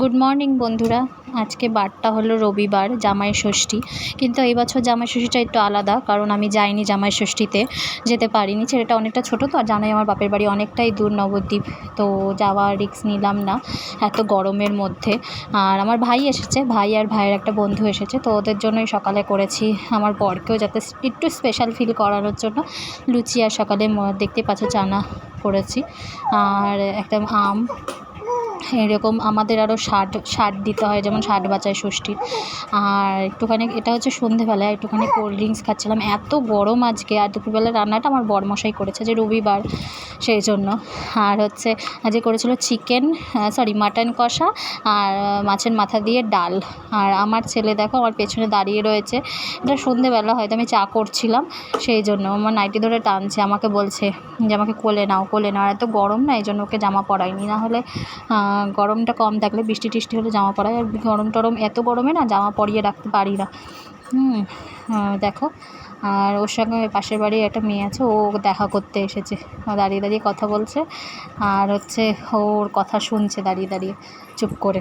Good morning বন্ধুরা। আজকে বারটা হলো রবিবার, জামাই ষষ্ঠী। কিন্তু এই বছর জামাই ষষ্ঠীটা একটু আলাদা, কারণ আমি যাইনি জামাই ষষ্ঠীতে, যেতে পারিনি। ছেলেটা অনেকটা ছোটো তো, আর জানাই আমার বাপের বাড়ি অনেকটাই দূর নবদ্বীপ, তো যাওয়ার রিস্ক নিলাম না, এত গরমের মধ্যে। আর আমার ভাই এসেছে, ভাই আর ভাইয়ের একটা বন্ধু এসেছে, তো ওদের জন্যই সকালে করেছি। আমার বরকেও যাতে একটু স্পেশাল ফিল করানোর জন্য, লুচি আর সকালে দেখতে পাচ্ছ, চানা করেছি। আর একটা আম এরকম আমাদের আরও ষাট ষাট দিতে হয়, যেমন ষাট বাঁচায় ষষ্ঠীর আর একটুখানি, এটা হচ্ছে সন্ধেবেলায় একটুখানি কোল্ড ড্রিঙ্কস খাচ্ছিলাম। এত গরম আজকে, আর দুপুরবেলা রান্নাটা আমার বরমশাই করেছে যে রবিবার, সেই জন্য। আর হচ্ছে আজকে করেছিল চিকেন সরি মাটন কষা আর মাছের মাথা দিয়ে ডাল। আর আমার ছেলে দেখো, আমার পেছনে দাঁড়িয়ে রয়েছে। এটা সন্ধেবেলা, হয়তো আমি চা করছিলাম, সেই জন্য। আমার নাইটি ধরে টানছে, আমাকে বলছে যে আমাকে কোলে নাও কোলে নাও। আর এত গরম না, এই জন্য ওকে জামা পরাইনি। না হলে গরমটা কম থাকলে বৃষ্টি টিষ্টি হলে জামা পরাই। আর গরম টরম এত গরমে না জামা পরিয়ে রাখতে পারি না। হুম দেখো। আর ওর সঙ্গে পাশের বাড়ির একটা মেয়ে আছে, ও দেখা করতে এসেছে। দাঁড়িয়ে দাঁড়িয়ে কথা বলছে। আর হচ্ছে ওর কথা শুনছে দাঁড়িয়ে দাঁড়িয়ে, চুপ করে।